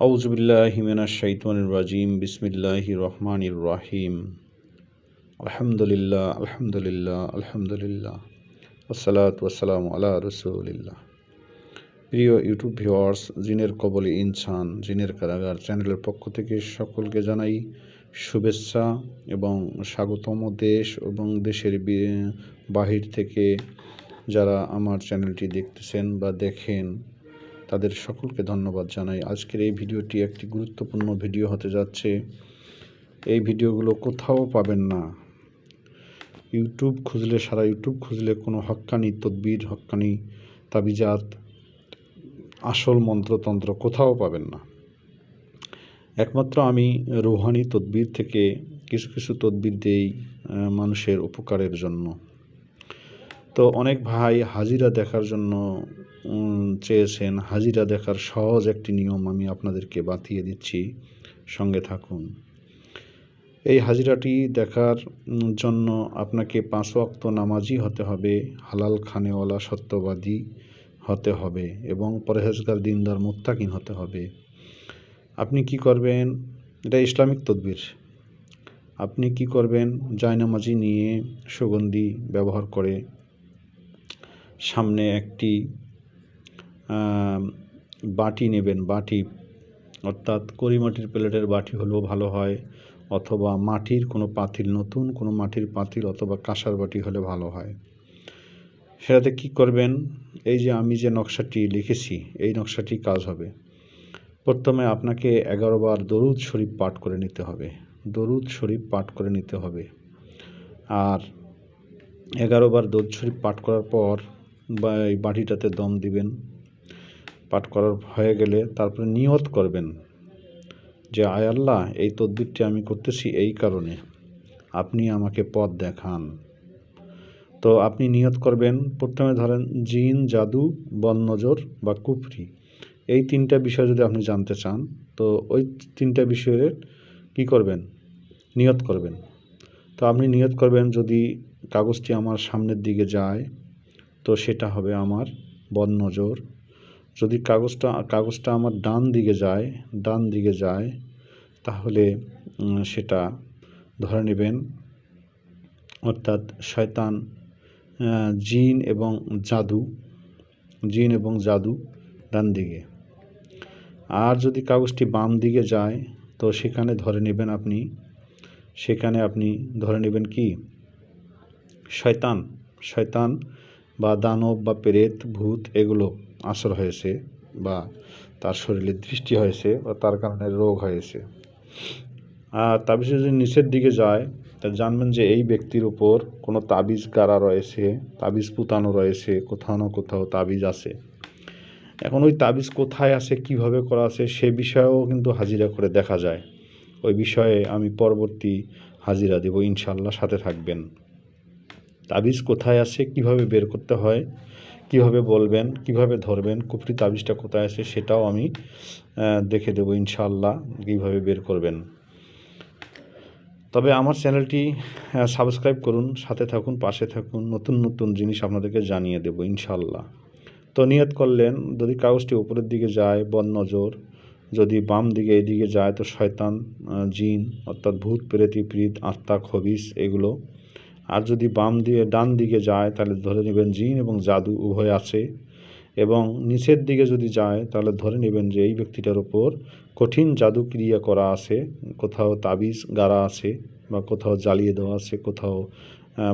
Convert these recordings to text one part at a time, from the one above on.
আউজবিল্লাহিমিনা শৈতানির রাজিম বিসমিল্লাহি রহমানির রাহিম। আলহামদুলিল্লাহ আলহামদুলিল্লাহ আলহামদুলিল্লাহ। আসসালাত ওয়াসালাম আলা রসুলিল্লাহ। প্রিয় ইউটিউব ভিওয়ার্স জিনের কবলে ইনসান, জিনের কারাগার চ্যানেলের পক্ষ থেকে সকলকে জানাই শুভেচ্ছা এবং স্বাগতম দেশ এবং দেশের বাহির থেকে যারা আমার চ্যানেলটি দেখতেছেন বা দেখেন। তাদের সকলকে ধন্যবাদ জানাই। আজকের এই ভিডিওটি একটি গুরুত্বপূর্ণ ভিডিও হতে যাচ্ছে। এই ভিডিওগুলো কোথাও পাবেন না। ইউটিউব খুঁজলে, সারা ইউটিউব খুঁজলে কোনো হক্কানি তদ্বির হক্কানি তাবিজাত, আসল মন্ত্রতন্ত্র কোথাও পাবেন না। একমাত্র আমি রুহানি তদ্বির থেকে কিছু কিছু তদ্বির দেই মানুষের উপকারের জন্য। তো অনেক ভাই হাজিরা দেখার জন্য চেয়েছেন, হাজিরা দেখার সহজ একটি নিয়ম আমি আপনাদেরকে বাতিয়ে দিচ্ছি। সঙ্গে থাকুন। এই হাজিরাটি দেখার জন্য আপনাকে পাঁচ অক্ত নামাজি হতে হবে, হালাল খানেওয়ালা, সত্যবাদী হতে হবে এবং পরেহেজগার, দিনদার, মুত্তাকিন হতে হবে। আপনি কি করবেন? এটা ইসলামিক তদবির। আপনি কি করবেন? জায়নামাজি নিয়ে সুগন্ধি ব্যবহার করে সামনে একটি বাটি নেবেন, বাটি। অর্থাৎ করিমাটির প্লেটের বাটি হলেও ভালো হয়, অথবা মাটির কোনো পাতিল, নতুন কোনো মাটির পাতিল অথবা কাঁসার বাটি হলে ভালো হয়। সেটাতে কি করবেন? এই যে আমি যে নকশাটি লিখেছি, এই নকশাটি কাজ হবে। প্রথমে আপনাকে বার দরুদ শরীফ পাঠ করে নিতে হবে। দরুদ শরীফ পাঠ করে নিতে হবে। আর বার দরুদ শরীফ পাঠ করার পর বা এই বাটিটাতে দম দিবেন। পাঠ করার হয়ে গেলে তারপরে নিয়ত করবেন যে, আয় আল্লাহ, এই তদ্বিরটি আমি করতেছি এই কারণে। আপনি আমাকে পথ দেখান। তো আপনি নিয়ত করবেন, প্রথমে ধরেন জিন, জাদু বননজর বা কুফরি। এই তিনটা বিষয় যদি আপনি জানতে চান, তো ওই তিনটা বিষয়ের কি করবেন? নিয়ত করবেন। তো আপনি নিয়ত করবেন, যদি কাগজটি আমার সামনের দিকে যায়, তো সেটা হবে আমার বদনজর যদি কাগজটা কাগজটা আমার ডান দিকে যায়, ডান দিকে যায়, তাহলে সেটা ধরে নেবেন, অর্থাৎ শয়তান জিন এবং জাদু, জিন এবং জাদু ডান দিকে। আর যদি কাগজটি বাম দিকে যায়, তো সেখানে ধরে নেবেন আপনি, সেখানে আপনি ধরে নেবেন কি? শয়তান শয়তান বা দানব বা প্রেত, ভূত, এগুলো। আসর হয়েছে বা তার শরীরে দৃষ্টি হয়েছে বা তার কারণে রোগ হয়েছে। আর তাবিজ যদি নিচের দিকে যায়, তা জানবেন যে এই ব্যক্তির উপর কোনো তাবিজ কারা রয়েছে, তাবিজ পুতানো রয়েছে, কোথাও না কোথাও তাবিজ আছে। এখন ওই তাবিজ কোথায় আছে, কীভাবে করা আছে, সে বিষয়েও কিন্তু হাজিরা করে দেখা যায়। ওই বিষয়ে আমি পরবর্তী হাজিরা দেব ইনশাল্লাহ সাথে থাকবেন। তাবিজ কোথায় আছে, কীভাবে বের করতে হয় কীভাবে বলবেন, কীভাবে ধরবেন, কুফরি তাবিজটা কোথায় আছে সেটাও আমি দেখে দেবো ইনশাল্লাহ কীভাবে বের করবেন। তবে আমার চ্যানেলটি সাবস্ক্রাইব করুন, সাথে থাকুন, পাশে থাকুন, নতুন নতুন জিনিস আপনাদেরকে জানিয়ে দেবো ইনশাল্লাহ তো নিয়ত করলেন, যদি কাগজটি উপরের দিকে যায়, বন নজর, যদি বাম দিকে এদিকে যায়, তো শয়তান জিন, অর্থাৎ ভূত, প্রেতি প্রীত আত্মা, খবিস, এগুলো আর যদি বাম দিয়ে ডান দিকে যায়, তাহলে ধরে নেবেন জিন এবং জাদু উভয় আছে। এবং নিচের দিকে যদি যায়, তাহলে ধরে নেবেন যে এই ব্যক্তিটার ওপর কঠিন জাদু ক্রিয়া করা আছে। কোথাও তাবিজ গাড়া আছে বা কোথাও জ্বালিয়ে দেওয়া আছে, কোথাও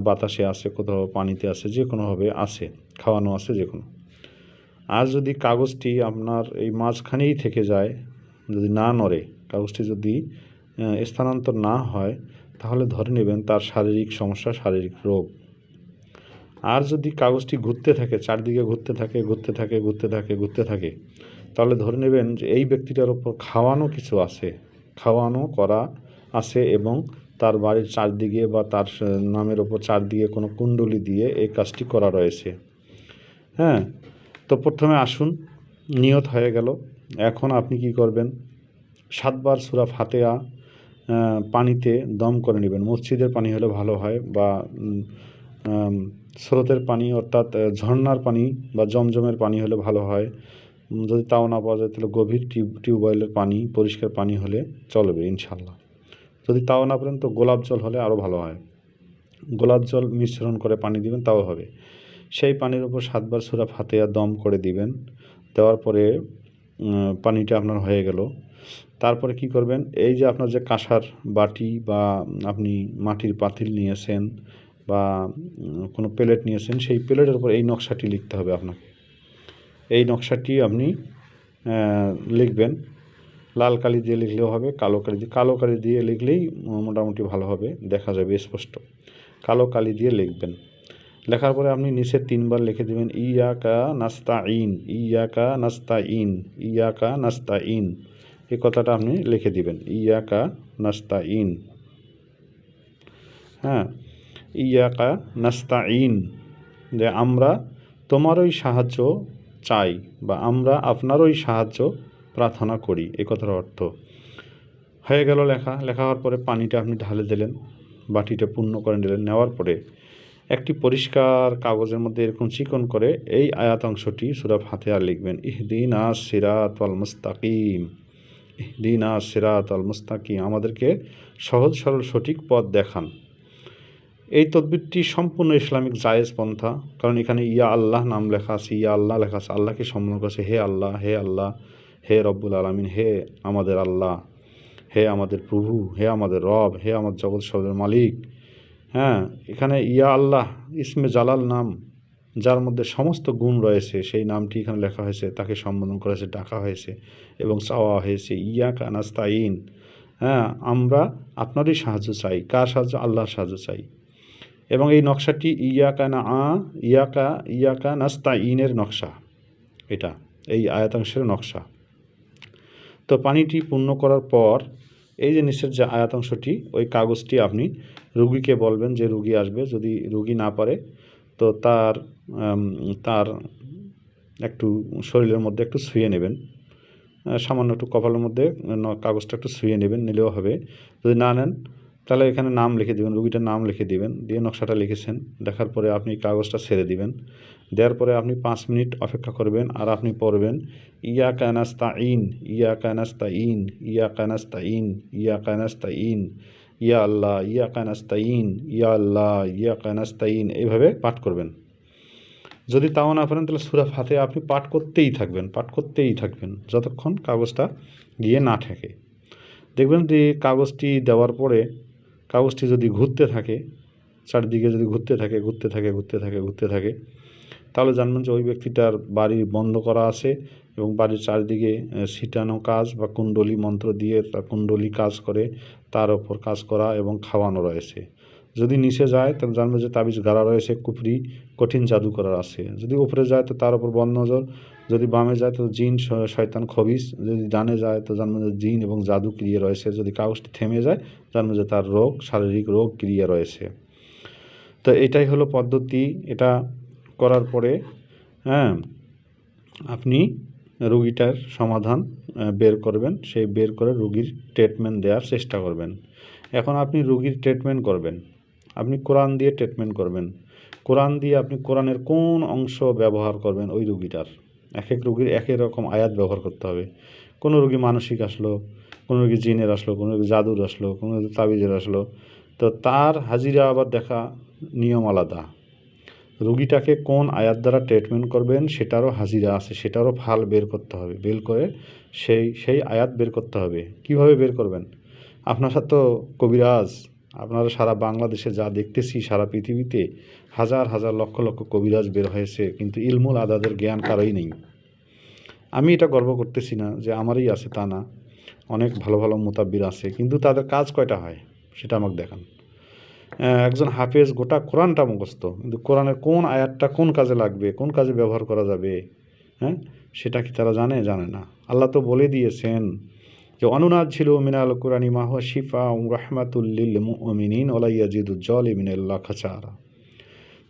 বাতাসে আছে, কোথাও পানিতে আছে, যে কোনোভাবে আছে, খাওয়ানো আছে যে কোনো। আর যদি কাগজটি আপনার এই মাঝখানেই থেকে যায়, যদি না নড়ে, কাগজটি যদি স্থানান্তর না হয় তাহলে ধরে নেবেন তার শারীরিক সমস্যা, শারীরিক রোগ। আর যদি কাগজটি ঘুরতে থাকে, চারদিকে ঘুরতে থাকে ঘুরতে থাকে ঘুরতে থাকে ঘুরতে থাকে, তাহলে ধরে নেবেন যে এই ব্যক্তিটার ওপর খাওয়ানো কিছু আছে, খাওয়ানো করা আছে এবং তার বাড়ির চারদিকে বা তার নামের ওপর চারদিকে কোনো কুণ্ডলি দিয়ে এই কাজটি করা রয়েছে। হ্যাঁ তো প্রথমে আসুন, নিয়ত হয়ে গেল। এখন আপনি কি করবেন? সাতবার সুরা ফাতেয়া পানিতে দম করে নেবেন। মসজিদের পানি হলে ভালো হয় বা স্রোতের পানি অর্থাৎ ঝর্নার পানি বা জমজমের পানি হলে ভালো হয়। যদি তাও না পাওয়া যায় তাহলে গভীর টিউব, টিউবওয়েলের পানি, পরিষ্কার পানি হলে চলবে ইনশাল্লাহ যদি তাও না পারেন তো গোলাপ জল হলে আরও ভালো হয়। গোলাপ জল মিশ্রণ করে পানি দিবেন, তাও হবে। সেই পানির উপর সাতবার সুরা ফাতেয়া দম করে দিবেন। দেওয়ার পরে পানিটা আপনার হয়ে গেল। তারপরে কি করবেন? এই যে আপনার যে কাঁসার বাটি বা আপনি মাটির পাতিল নিয়েছেন বা কোনো প্লেট নিয়েছেন, সেই প্লেটের উপর এই নকশাটি লিখতে হবে আপনাকে। এই নকশাটি আপনি লিখবেন। লাল কালি দিয়ে লিখলেও হবে, কালো কালি দিয়ে, কালো কালি দিয়ে লিখলেই মোটামুটি ভালো হবে, দেখা যাবে স্পষ্ট। কালো কালি দিয়ে লিখবেন। লেখার পরে আপনি নিচে তিনবার লিখে দেবেন, ইয়াকা নাস্তা ইন ইয়াকা নাস্তা ইন ইয়াকা নাস্তা ইন এই কথাটা আপনি লিখে দিবেন। ইয়াকা নাস্তা ইন হ্যাঁ ইয়াকা নাস্তা ইন যে আমরা তোমারই সাহায্য চাই বা আমরা আপনারই সাহায্য প্রার্থনা করি এই কথার অর্থ। হয়ে গেল লেখা। লেখা হওয়ার পরে পানিটা আপনি ঢালে দিলেন, বাটিটা পূর্ণ করে নিলেন। নেওয়ার পরে একটি পরিষ্কার কাগজের মধ্যে এরকম চিকন করে এই আয়াত অংশটি সুরা ফাতেহা লিখবেন। ইহদিন ইহদিনা সিরাত আল মুস্তাকিম ইহদিনা সিরাত আল মুস্তাকিম, আমাদেরকে সহজ, সরল, সঠিক পথ দেখান। এই তদবিরটি সম্পূর্ণ ইসলামিক জায়েজ পন্থা, কারণ এখানে ইয়া আল্লাহ নাম লেখা আছে, ইয়া আল্লাহ লেখা আছে, আল্লাহকে সম্মান করছে হে আল্লাহ হে আল্লাহ, হে রব্বুল আলমিন, হে আমাদের আল্লাহ, হে আমাদের প্রভু, হে আমাদের রব, হে আমার জগৎ সবের মালিক। হ্যাঁ এখানে ইয়া আল্লাহ, ইসমে জালাল নাম যার মধ্যে সমস্ত গুণ রয়েছে, সেই নামটি এখানে লেখা হয়েছে, তাকে সম্বোধন করেছে, ডাকা হয়েছে এবং চাওয়া হয়েছে ইয়া কানাস্তাইন হ্যাঁ আমরা আপনারই সাহায্য চাই, কার সাহায্য? আল্লাহর সাহায্য চাই। এবং এই নকশাটি ইয়াকা না আ, ইয়াকা ইয়াকা নাস্তা ইনের নকশা। এটা, এই আয়াতাংশের নকশা। তো পানিটি পূর্ণ করার পর, এই যে যে আয়াতাংশটি, ওই কাগজটি আপনি রুগীকে বলবেন যে রুগী আসবে, যদি রুগী না পারে তো তার তার একটু শরীরের মধ্যে একটু শুয়ে নেবেন। সামান্য একটু কপালের মধ্যে কাগজটা একটু শুয়ে নেবেন, নিলেও হবে। যদি না নেন, তাহলে এখানে নাম লিখে দিবেন, রুগীটার নাম লিখে দিবেন, দিয়ে নকশাটা লিখেছেন। দেখার পরে আপনি কাগজটা ছেড়ে দিবেন। দেওয়ার পরে আপনি পাঁচ মিনিট অপেক্ষা করবেন আর আপনি পড়বেন, ইয়া কানাস্তা ইন ইয়া কানাস্তা ইন ইয়া কানাস্তা ইন ইয়া কানাস্তা ইন ইয়া আল্লাহ, ইয়া কানাস্তা ইন ইয়া আল্লাহ, ইয়া কানাস্তা ইন এইভাবে পাঠ করবেন। যদি তাও না পারেন, তাহলে সুরা ফাতে আপনি পাঠ করতেই থাকবেন, পাঠ করতেই থাকবেন, যতক্ষণ কাগজটা গিয়ে না ঠেকে। দেখবেন যে কাগজটি দেওয়ার পরে কাগজটি যদি ঘুরতে থাকে, চারদিকে যদি ঘুরতে থাকে ঘুরতে থাকে ঘুরতে থাকে ঘুরতে থাকে তাহলে জানবেন যে ওই ব্যক্তিটার বাড়ি বন্ধ করা আছে এবং বাড়ির চারিদিকে ছিটানো কাজ বা কুণ্ডলী মন্ত্র দিয়ে তার কুণ্ডলী কাজ করে, তার ওপর কাজ করা এবং খাওয়ানো রয়েছে। যদি নিচে যায়, তাহলে জানবে যে তাবিজ গাড়া রয়েছে, কুফরি, কঠিন জাদু করার আছে। যদি উপরে যায়, তো তার উপর বন্ধ নজর। যদি বামে যায়, তো জিন শয়তান খবিস। যদি ডানে যায়, তো জানবে যে জিন এবং জাদু ক্রিয়া রয়েছে। যদি কাগজটি থেমে যায় জানবে যে তার রোগ, শারীরিক রোগ ক্রিয়া রয়েছে। তো এটাই হলো পদ্ধতি। এটা করার পরে হ্যাঁ আপনি রুগীটার সমাধান বের করবেন। সেই বের করে রুগীর ট্রিটমেন্ট দেওয়ার চেষ্টা করবেন। এখন আপনি রুগীর ট্রিটমেন্ট করবেন। আপনি কোরআন দিয়ে ট্রিটমেন্ট করবেন। কোরআন দিয়ে আপনি কোরআনের কোন অংশ ব্যবহার করবেন ওই রুগীটার? এক এক রুগীর এক এক রকম আয়াত ব্যবহার করতে হবে। কোনো রুগী মানসিক আসলো, কোনো রুগী জিনের আসলো, কোনো রুগী জাদুর আসলো, কোনো রুগী তাবিজের আসলো। তো তার হাজিরা আবার দেখা নিয়ম আলাদা। রুগীটাকে কোন আয়াত দ্বারা ট্রিটমেন্ট করবেন সেটারও হাজিরা আছে, সেটারও ফাল বের করতে হবে, বের করে সেই সেই আয়াত বের করতে হবে। কীভাবে বের করবেন? আপনারা তো কবিরাজ, আপনারা সারা বাংলাদেশে যা দেখতেছি, সারা পৃথিবীতে হাজার হাজার লক্ষ লক্ষ কবিরাজ বের হয়েছে, কিন্তু ইলমুল আদাদের জ্ঞান কারোই নেই। আমি এটা গর্ব করতেছি না যে আমারই আছে তা না, অনেক ভালো ভালো মোতাব্বির আছে, কিন্তু তাদের কাজ কয়টা হয়? সেটা আমাকে দেখান। একজন হাফেজ গোটা কোরআনটা মুখস্থ। কিন্তু কোরআনের কোন আয়াতটা কোন কাজে লাগবে, কোন কাজে ব্যবহার করা যাবে হ্যাঁ সেটা কি তারা জানে? জানে না। আল্লাহ তো বলে দিয়েছেন যে অনুনাদ ছিল মিনাল কোরআনি মাহ শিফা রহমাতুল্লিল মুমিনিন ওলাইয়াজিদুজ্জল মিনাল্লাহ খাচারা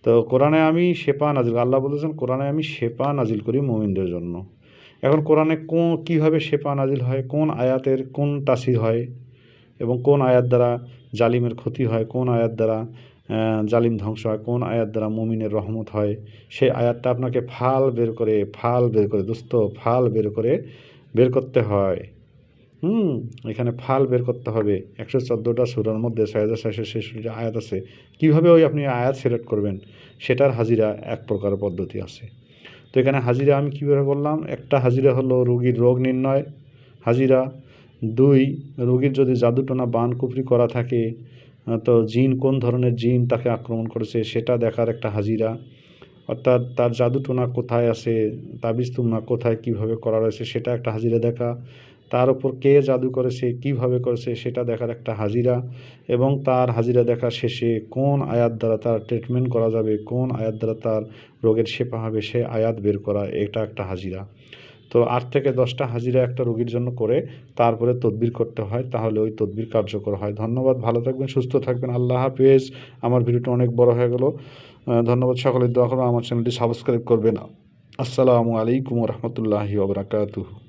তো কোরআনে আমি শেপা নাজিল, আল্লাহ বলেছেন, কোরআনে আমি শেপা নাজিল করি মুমিনদের জন্য। এখন কোরআনে কোন কীভাবে শেপা নাজিল হয়? কোন আয়াতের কোন তাসির হয়? এবং কোন আয়াত দ্বারা জালিমের ক্ষতি হয়, কোন আয়াত দ্বারা জালিম ধ্বংস হয়, কোন আয়াত দ্বারা মুমিনের রহমত হয়, সেই আয়াতটা আপনাকে ফাল বের করে, ফাল বের করে, দোস্ত, ফাল বের করে বের করতে হয়। হুম, এখানে ফাল বের করতে হবে। একশো চোদ্দোটা সুরার মধ্যে ছয় হাজার ছয়শো ছেষট্টি আয়াত আছে। কীভাবে ওই আপনি আয়াত সিলেক্ট করবেন? সেটার হাজিরা এক প্রকার পদ্ধতি আছে। তো এখানে হাজিরা আমি কীভাবে বললাম? একটা হাজিরা হলো রোগীর রোগ নির্ণয়। হাজিরা দুই, রোগীর যদি জাদুটোনা বান কুফরি করা থাকে তো জিন কোন ধরনের জিন তাকে আক্রমণ করেছে সেটা দেখার একটা হাজিরা। অর্থাৎ তার জাদুটোনা কোথায় আছে, তাবিজ তুমনা কোথায় কীভাবে করা রয়েছে সেটা একটা হাজিরা দেখা। তার উপর কে জাদু করেছে, কীভাবে করেছে সেটা দেখার একটা হাজিরা। এবং তার হাজিরা দেখা শেষে কোন আয়াত দ্বারা তার ট্রিটমেন্ট করা যাবে, কোন আয়াত দ্বারা তার রোগের শেপা হবে সে আয়াত বের করা, এটা একটা হাজিরা। তো আট থেকে দশটা হাজিরা একটা রোগীর জন্য করে তারপরে তদবির করতে হয়, তাহলে ওই তদবির কার্যকর হয়। ধন্যবাদ, ভালো থাকবেন, সুস্থ থাকবেন, আল্লাহ হাফেজ। আমার ভিডিওটা অনেক বড় হয়ে গেল। ধন্যবাদ, সকলের দোয়া করো আমার চ্যানেলটি সাবস্ক্রাইব করবেন। আসসালামু আলাইকুম রহমতুল্লাহি ওবরাকাতুহু